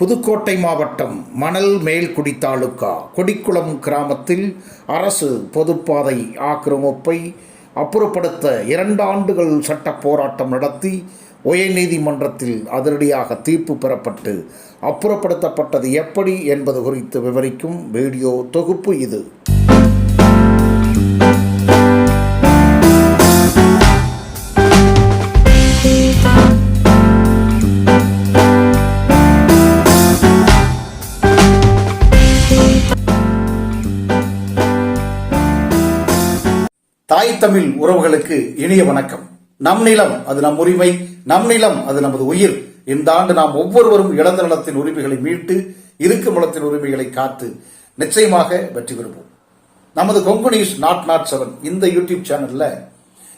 புதுக்கோட்டை மாவட்டம் மணல் மேல்குடி தாலுகா கொடிக்குளம் கிராமத்தில் அரசு பொதுப்பாதை ஆக்கிரமிப்பை அப்புறப்படுத்த இரண்டு ஆண்டுகள் சட்ட போராட்டம் நடத்தி உயர்நீதிமன்றத்தில் அதிரடியாக தீர்ப்பு பெறப்பட்டு அப்புறப்படுத்தப்பட்டது எப்படி என்பது குறித்து விவரிக்கும் வீடியோ தொகுப்பு இது. தாய் தமிழ் உறவுகளுக்கு இனிய வணக்கம். நம் நிலம் அது நம் உரிமை நம் நிலம் அது நமது உயிர். இந்த ஆண்டு நாம் ஒவ்வொருவரும் இழந்த நலத்தின் உரிமைகளை மீட்டு இருக்கும் நலத்தின் உரிமைகளை காத்து நிச்சயமாக வெற்றி பெறுவோம். நமது Kongu news nought nought seven இந்த யூடியூப் சேனல்ல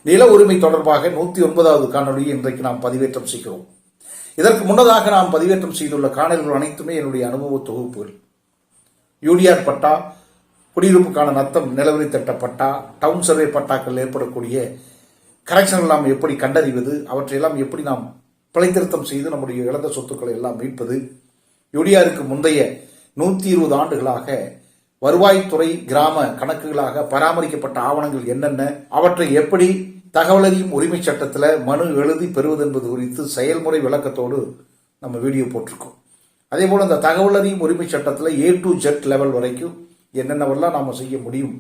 நில உரிமை தொடர்பாக நூத்தி ஒன்பதாவது காணொலியை இன்றைக்கு நாம் பதிவேற்றம் செய்கிறோம். இதற்கு முன்னதாக நாம் பதிவேற்றம் செய்துள்ள காணல்கள் அனைத்துமே என்னுடைய அனுபவ தொகுப்புகள். யூடிஆர் பட்டா குடியிருப்புக்கான நத்தம் நிலவரி திட்டப்பட்டா டவுன் சர்வே பட்டாக்கள் ஏற்படக்கூடிய கரெக்ஷன் நாம் எப்படி கண்டறிவது அவற்றையெல்லாம் எப்படி நாம் பிழைத்திருத்தம் செய்து நம்முடைய இழந்த சொத்துக்களை எல்லாம் மீட்பது யூடிஆருக்கு முந்தைய நூற்றி இருபது ஆண்டுகளாக வருவாய்த்துறை கிராம கணக்குகளாக பராமரிக்கப்பட்ட ஆவணங்கள் என்னென்ன அவற்றை எப்படி தகவலறியும் உரிமை சட்டத்தில் மனு எழுதி பெறுவது என்பது குறித்து செயல்முறை விளக்கத்தோடு நம்ம வீடியோ போட்டிருக்கோம். அதே போல் இந்த தகவல் அறியும் உரிமை சட்டத்தில் ஏ டு ஜெட் லெவல் வரைக்கும் என்னென்னவெல்லாம் நாம் செய்ய முடியும்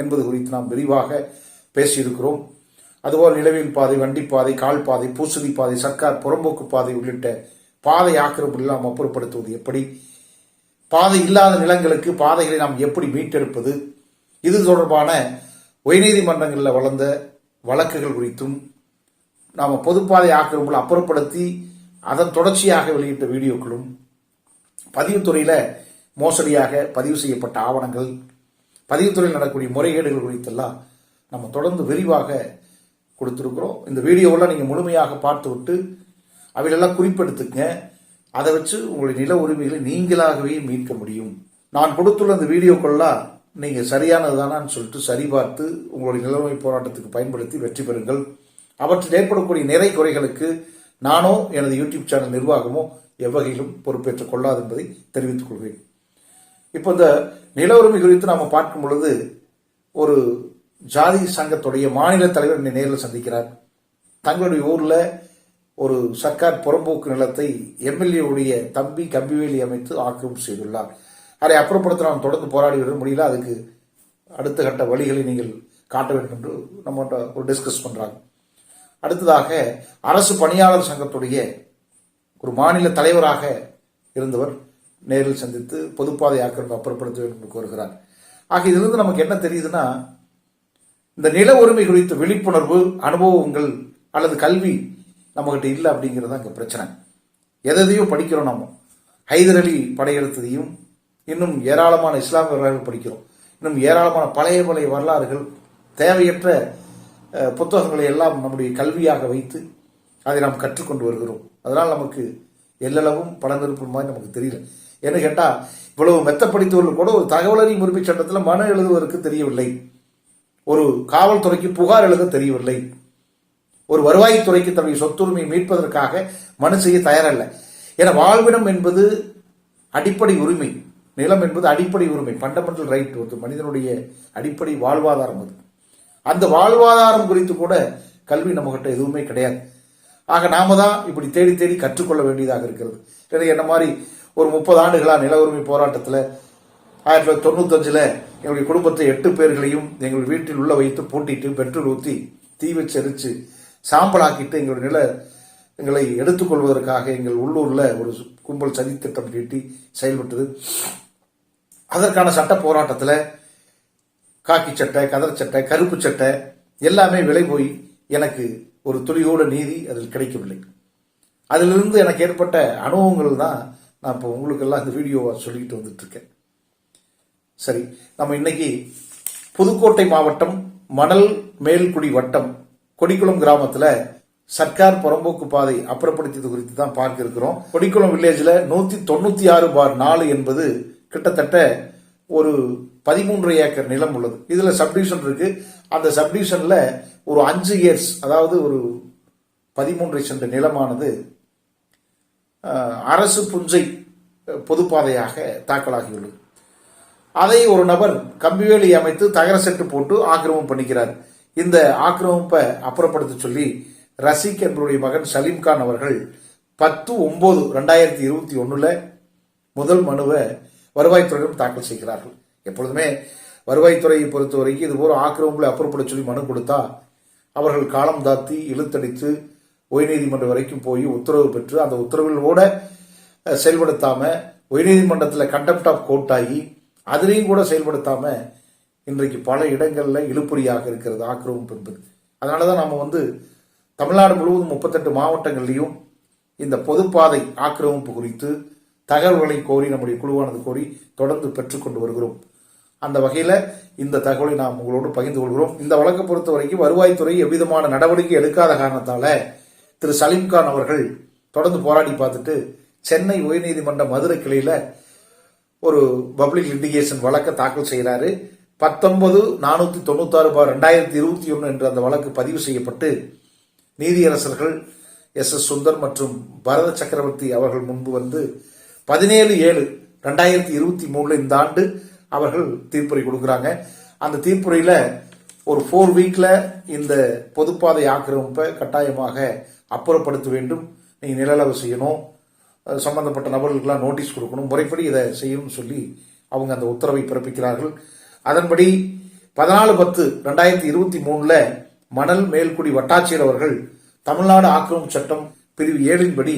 என்பது குறித்து நாம் விரிவாக பேசியிருக்கிறோம். அதுபோல் நிலவின் பாதை வண்டிப்பாதை கால் பாதை பூசதி பாதை சர்க்கார் புறம்போக்கு பாதை உள்ளிட்ட பாதை ஆக்கிரமிப்பு நாம் அப்புறப்படுத்துவது எப்படி? பாதை இல்லாத நிலங்களுக்கு பாதைகளை நாம் எப்படி மீட்டெடுப்பது? இது தொடர்பான உயர்நீதிமன்றங்களில் வளர்ந்த வழக்குகள் குறித்தும் நாம் பொதுப்பாதை ஆக்கிரமிப்புகளை அப்புறப்படுத்தி அதன் தொடர்ச்சியாக வெளியிட்ட வீடியோக்களும் பதிவுத்துறையில் மோசடியாக பதிவு செய்யப்பட்ட ஆவணங்கள் பதிவுத்துறையில் நடக்கக்கூடிய முறைகேடுகள் குறித்தெல்லாம் நம்ம தொடர்ந்து விரிவாக கொடுத்துருக்குறோம். இந்த வீடியோவெல்லாம் நீங்கள் முழுமையாக பார்த்துவிட்டு அவையெல்லாம் குறிப்பெடுத்துங்க அதை வச்சு உங்களுடைய நில உரிமைகளை நீங்களாகவே மீட்க முடியும். நான் கொடுத்துள்ள இந்த வீடியோக்கள்லாம் நீங்கள் சரியானது தானான்னு சொல்லிட்டு சரிபார்த்து உங்களுடைய நிலைமை போராட்டத்துக்கு பயன்படுத்தி வெற்றி பெறுங்கள். அவற்றில் ஏற்படக்கூடிய நிறை குறைகளுக்கு நானோ எனது யூடியூப் சேனல் நிர்வாகமோ எவ்வகையிலும் பொறுப்பேற்றுக் கொள்ளாது என்பதை தெரிவித்துக் கொள்வேன் இப்போ இந்த நில உரிமை குறித்து நாம் பார்க்கும் பொழுது ஒரு ஜாதி சங்கத்துடைய மாநில தலைவர் என்னை நேரில் சந்திக்கிறார். தங்களுடைய ஊரில் ஒரு சர்க்கார் புறம்போக்கு நிலத்தை எம்எல்ஏவுடைய தம்பி கம்பிவேலி அமைத்து ஆக்கிரமிப்பு செய்துள்ளார். அதை அப்புறப்படுத்த நாம் தொடர்ந்து போராடி வர முடியல. அதுக்கு அடுத்த கட்ட வழிகளை நீங்கள் காட்ட வேண்டும் என்று நம்மகிட்ட ஒரு டிஸ்கஸ் பண்ணுறாங்க அடுத்ததாக அரசு பணியாளர் சங்கத்துடைய ஒரு மாநில தலைவராக இருந்தவர் நேரில் சந்தித்து பொதுப்பாதை ஆக்கிரமிப்பு அப்புறப்படுத்த வேண்டும் என்று கோருகிறார். ஆக இதிலிருந்து நமக்கு என்ன தெரியுதுன்னா இந்த நில உரிமை குறித்த விழிப்புணர்வு அனுபவங்கள் அல்லது கல்வி நம்மகிட்ட இல்லை அப்படிங்கிறது தான் இங்கே பிரச்சனை. எதையோ படிக்கிறோம் நம்ம ஹைதர் அலி படையெடுத்ததையும் இன்னும் ஏராளமான இஸ்லாமிய வரலாறுகள் படிக்கிறோம். இன்னும் ஏராளமான பழைய பழைய வரலாறுகள் தேவையற்ற புத்தகங்களை எல்லாம் நம்முடைய கல்வியாக வைத்து அதை நாம் கற்றுக்கொண்டு வருகிறோம். அதனால் நமக்கு எல்லளவும் பலன் இருப்பது மாதிரி நமக்கு தெரியல. என்ன கேட்டால் இவ்வளவு மெத்தப்படுத்தவர்கள் கூட ஒரு தகவல் அறியும் உரிமை சட்டத்தில் மனு எழுதுவதற்கு தெரியவில்லை. ஒரு காவல்துறைக்கு புகார் எழுத தெரியவில்லை. ஒரு வருவாய்த்துறைக்கு தன்னுடைய சொத்துரிமையை மீட்பதற்காக மனு செய்ய தயாரல்ல. என வாழ்விடம் என்பது அடிப்படை உரிமை. நிலம் என்பது அடிப்படை உரிமை. ஃபண்டமெண்டல் ரைட் ஒரு மனிதனுடைய அடிப்படை வாழ்வாதாரம் அது. அந்த வாழ்வாதாரம் குறித்து கூட கல்வி நம்மகிட்ட எதுவுமே கிடையாது. ஆக நாம தான் இப்படி தேடி தேடி கற்றுக்கொள்ள வேண்டியதாக இருக்கிறது. என்ன மாதிரி ஒரு முப்பது ஆண்டுகளா நில உரிமை போராட்டத்தில் ஆயிரத்தி தொள்ளாயிரத்தி தொண்ணூத்தஞ்சில் எங்களுடைய குடும்பத்தை எட்டு பேர்களையும் எங்கள் வீட்டில் உள்ள வைத்து பூட்டிட்டு பெட்ரோல் ஊற்றி தீ வச்சு எரிச்சு சாம்பலாக்கிட்டு எங்களுடைய நில எங்களை எடுத்துக்கொள்வதற்காக எங்கள் உள்ளூரில் ஒரு கும்பல் சதி திட்டம் தீட்டி செயல்பட்டது. அதற்கான சட்ட போராட்டத்தில் காக்கி சட்டை கதர் சட்டை கருப்பு சட்டை எல்லாமே விலை போய் எனக்கு ஒரு துளியோட நீதி அதில் கிடைக்கவில்லை. அதிலிருந்து எனக்கு ஏற்பட்ட அனுபவங்கள் தான் நான் இப்போ உங்களுக்கெல்லாம் இந்த வீடியோவை சொல்லிக்கிட்டு வந்துட்டுருக்கேன். சரி நம்ம இன்னைக்கு புதுக்கோட்டை மாவட்டம் மணல் மேல்குடி வட்டம் கொடிக்குளம் கிராமத்தில் சர்க்கார் புறம்போக்கு பாதை அப்புறப்படுத்தியது குறித்து தான் பார்க்க இருக்கிறோம். கொடிக்குளம் வில்லேஜில் நூற்றி தொண்ணூற்றி ஆறு பார் நாலு என்பது கிட்டத்தட்ட ஒரு பதிமூன்று ஏக்கர் நிலம் உள்ளது. இதில் சப்டிவிஷன் இருக்கு. அந்த சப்டிவிஷனில் ஒரு அஞ்சு இயர்ஸ் அதாவது ஒரு பதிமூன்றை சென்ற நிலமானது அரசு புஞ்சை பொதுப்பாதையாக தாக்கலாகியுள்ளது. அதை ஒரு நபர் கம்பிவேலி அமைத்து தகர செட்டு போட்டு ஆக்கிரமம் பண்ணிக்கிறார். இந்த ஆக்கிரமிப்பை அப்புறப்படுத்த சொல்லி ரசிக் என்பவருடைய மகன் சலீம்கான் அவர்கள் பத்து ஒன்பது ரெண்டாயிரத்தி இருபத்தி ஒன்றில் முதல் மனுவை வருவாய்த்துறையிடம் தாக்கல் செய்கிறார்கள். எப்பொழுதுமே வருவாய்த்துறையை பொறுத்தவரைக்கும் இது போல ஆக்கிரமிப்புகளை அப்புறப்படுத்த சொல்லி மனு கொடுத்தா அவர்கள் காலம் தாத்தி இழுத்தடித்து உயர்நீதிமன்றம் வரைக்கும் போய் உத்தரவு பெற்று அந்த உத்தரவுகளோட செயல்படுத்தாம உயர்நீதிமன்றத்தில் கண்டெப்ட் ஆஃப் கோர்ட் ஆகி அதுலேயும் கூட செயல்படுத்தாம இன்றைக்கு பல இடங்களில் இழுப்புறியாக இருக்கிறது ஆக்கிரமிப்பு என்பது. அதனால தான் நம்ம வந்து தமிழ்நாடு முழுவதும் முப்பத்தெட்டு மாவட்டங்கள்லையும் இந்த பொதுப்பாதை ஆக்கிரமிப்பு குறித்து தகவல்களை கோரி நம்முடைய குழுவானது கோரி தொடர்ந்து பெற்றுக்கொண்டு வருகிறோம். அந்த வகையில் இந்த தகவலை நாம் உங்களோடு பகிர்ந்து கொள்கிறோம். இந்த வழக்கை பொறுத்த வரைக்கும் வருவாய்த்துறை எவ்விதமான நடவடிக்கை எடுக்காத காரணத்தால திரு சலீம்கான் அவர்கள் தொடர்ந்து போராடி பார்த்துட்டு சென்னை உயர்நீதிமன்ற மதுரை கிளையில ஒரு பப்ளிக் லிட்டிகேஷன் வழக்கை தாக்கல் செய்கிறாரு. பத்தொன்பது நானூற்றி தொண்ணூத்தாறு பார் ரெண்டாயிரத்தி இருபத்தி ஒன்று என்று அந்த வழக்கு பதிவு செய்யப்பட்டு நீதியரசர்கள் எஸ் எஸ் சுந்தர் மற்றும் பரத சக்கரவர்த்தி அவர்கள் முன்பு வந்து பதினேழு ஏழு ரெண்டாயிரத்தி இருபத்தி மூணுல இந்த ஆண்டு அவர்கள் தீர்ப்புரை கொடுக்குறாங்க. அந்த தீர்ப்புரையில் ஒரு ஃபோர் வீக்கில் இந்த பொதுப்பாதை ஆக்கிரமிப்பை கட்டாயமாக அப்புறப்படுத்த வேண்டும். நீங்கள் நிலளவு செய்யணும். சம்பந்தப்பட்ட நபர்களுக்கெல்லாம் நோட்டீஸ் கொடுக்கணும். முறைப்படி இதை செய்யணும்னு சொல்லி அவங்க அந்த உத்தரவை பிறப்பிக்கிறார்கள். அதன்படி பதினாலு பத்து ரெண்டாயிரத்தி இருபத்தி மூணுல மணல் மேல்குடி வட்டாட்சியர் அவர்கள் தமிழ்நாடு ஆக்கிரமிப்பு சட்டம் பிரிவு ஏழின்படி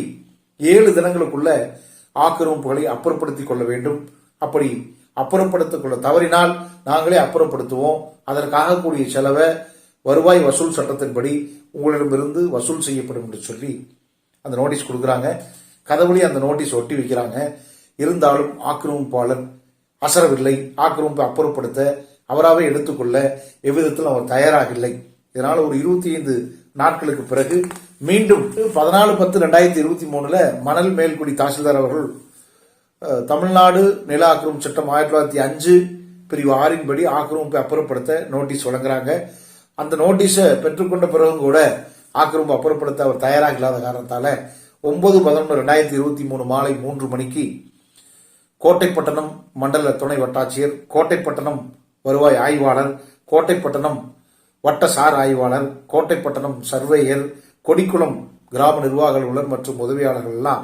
ஏழு தினங்களுக்குள்ள ஆக்கிரமிப்புகளை அப்புறப்படுத்திக் கொள்ள வேண்டும். அப்படி அப்புறப்படுத்திக் கொள்ள தவறினால் நாங்களே அப்புறப்படுத்துவோம். அதற்காக கூடிய செலவை வருவாய் வசூல் சட்டத்தின்படி உங்களிடமிருந்து வசூல் செய்யப்படும் என்று சொல்லி அந்த நோட்டீஸ் கொடுக்குறாங்க. கதவுலேயே அந்த நோட்டீஸ் ஒட்டி வைக்கிறாங்க. இருந்தாலும் ஆக்கிரமிப்பாளர் அசரவில்லை. ஆக்கிரமிப்பை அப்புறப்படுத்த அவராகவே எடுத்துக்கொள்ள எவ்விதத்திலும் அவர் தயாராக இல்லை இதனால் ஒரு இருபத்தி ஐந்து நாட்களுக்கு பிறகு மீண்டும் பதினாலு பத்து ரெண்டாயிரத்தி இருபத்தி மூணுல மணல் மேல்குடி தாசில்தார் அவர்கள் தமிழ்நாடு நில ஆக்கிரமிப்பு சட்டம் ஆயிரத்தி தொள்ளாயிரத்தி அஞ்சு பிரிவு ஆறின்படி ஆக்கிரமிப்பை அப்புறப்படுத்த நோட்டீஸ் வழங்குறாங்க. அந்த நோட்டீஸை பெற்றுக்கொண்ட பிறகும் கூட ஆக்கிரமிப்பு அப்புறப்படுத்த அவர் தயாராக இல்லாத காரணத்தால ஒன்பது பதினொன்று ரெண்டாயிரத்தி இருபத்தி மூணு மாலை மூன்று மணிக்கு கோட்டைப்பட்டணம் மண்டல துணை வட்டாட்சியர் கோட்டைப்பட்டணம் வருவாய் ஆய்வாளர் கோட்டைப்பட்டணம் வட்ட சார் ஆய்வாளர் கோட்டைப்பட்டணம் சர்வேயர் கொடிக்குளம் கிராம நிர்வாக அலுவலர் மற்றும் உதவியாளர்கள் எல்லாம்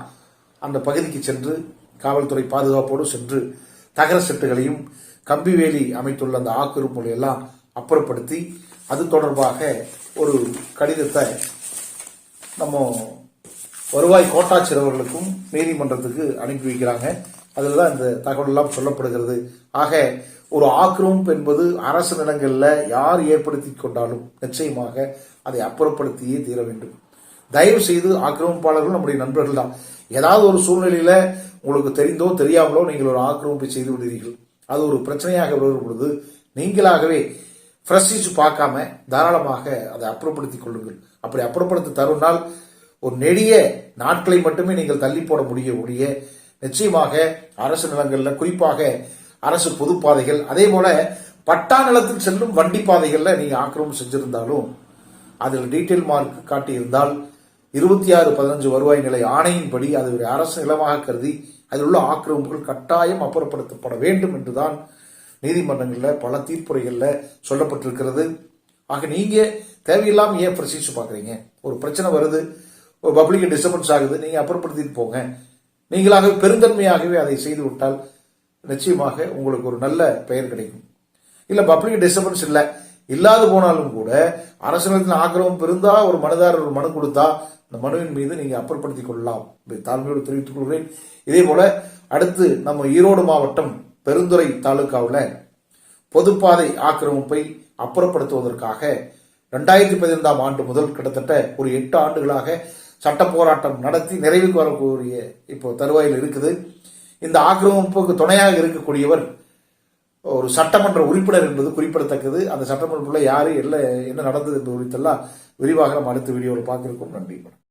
அந்த பகுதிக்கு சென்று காவல்துறை பாதுகாப்போடு சென்று தகர செட்டுகளையும் கம்பிவேலி அமைத்துள்ள அந்த ஆக்கிரமிப்புகளை எல்லாம் அப்புறப்படுத்தி அது தொடர்பாக ஒரு கடிதத்தை நம்ம வருவாய் கோட்டாட்சியர் அவர்களுக்கும் நீதிமன்றத்துக்கு அனுப்பி வைக்கிறாங்க. அதில் தான் இந்த தகவல் எல்லாம் சொல்லப்படுகிறது. ஆக ஒரு ஆக்கிரமிப்பு என்பது அரசு நிலங்களில் யார் ஏற்படுத்தி கொண்டாலும் நிச்சயமாக அதை அப்புறப்படுத்தியே தீர வேண்டும். தயவு செய்து ஆக்கிரமிப்பாளர்கள் நம்முடைய நண்பர்கள் தான். ஏதாவது ஒரு சூழ்நிலையில உங்களுக்கு தெரிந்தோ தெரியாமலோ நீங்கள் ஒரு ஆக்கிரமிப்பை செய்து விடுகிறீர்கள். அது ஒரு பிரச்சனையாக வருகிற பொழுது நீங்களாகவே ஃப்ரெஷ் பார்க்காம தாராளமாக அதை அப்புறப்படுத்திக் கொள்ளுங்கள். அப்படி அப்புறப்படுத்த தருணால் ஒரு நெடிய நாட்களை மட்டுமே நீங்கள் தள்ளி போட முடிய முடிய நிச்சயமாக அரசு நிலங்களில் குறிப்பாக அரசு பொதுப்பாதைகள் அதே போல பட்டா நிலத்தில் செல்லும் வண்டி பாதைகளில் நீங்கள் ஆக்கிரமம் செஞ்சிருந்தாலும் அதில் டீட்டெயில் மார்க் காட்டியிருந்தால் இருபத்தி ஆறு பதினஞ்சு வருவாய் நிலை ஆணையின்படி அது ஒரு அரசு நிலமாக கருதி அதில் உள்ள ஆக்கிரமிப்புகள் கட்டாயம் அப்புறப்படுத்தப்பட வேண்டும் என்றுதான் நீதிமன்றங்களில் பல தீர்ப்புரைகளில் சொல்லப்பட்டிருக்கிறது. ஆக நீங்கள் தேவையில்லாமல் ஏன் ப்ரொசீஜர் பார்க்குறீங்க ஒரு பிரச்சனை வருது ஒரு பப்ளிக் டிஸ்டர்பன்ஸ் ஆகுது நீங்கள் அப்புறப்படுத்திட்டு போங்க. நீங்களாகவே பெருந்தன்மையாகவே அதை செய்து விட்டால் நிச்சயமாக உங்களுக்கு ஒரு நல்ல பெயர் கிடைக்கும். இல்லை பப்ளிக் டிஸ்டர்பன்ஸ் இல்லை இல்லாது போனாலும் கூட அரசியலத்தின் ஆக்கிரமம் பெருந்தா ஒரு மனுதாரர் ஒரு மனு கொடுத்தா அந்த மனுவின் மீது நீங்கள் அப்புறப்படுத்திக் கொள்ளலாம். தாழ்மையோடு தெரிவித்துக் கொள்கிறேன். இதே போல அடுத்து நம்ம ஈரோடு மாவட்டம் பெருந்துறை தாலுகாவில் பொதுப்பாதை ஆக்கிரமிப்பை அப்புறப்படுத்துவதற்காக ரெண்டாயிரத்தி பதினைந்தாம் ஆண்டு முதல் கிட்டத்தட்ட ஒரு எட்டு ஆண்டுகளாக சட்ட போராட்டம் நடத்தி நிறைவுக்கு வரக்கூடிய இப்போ தருவாயில் இருக்குது. இந்த ஆக்கிரமிப்புக்கு துணையாக இருக்கக்கூடியவர் ஒரு சட்டமன்ற உறுப்பினர் என்பது குறிப்பிடத்தக்கது. அந்த சட்டமன்றத்தில் யாரு என்ன என்ன நடந்தது என்பது குறித்தெல்லாம் விரிவாக நம்ம அடுத்த வீடியோவில் பார்க்கிருக்கோம் நன்றி.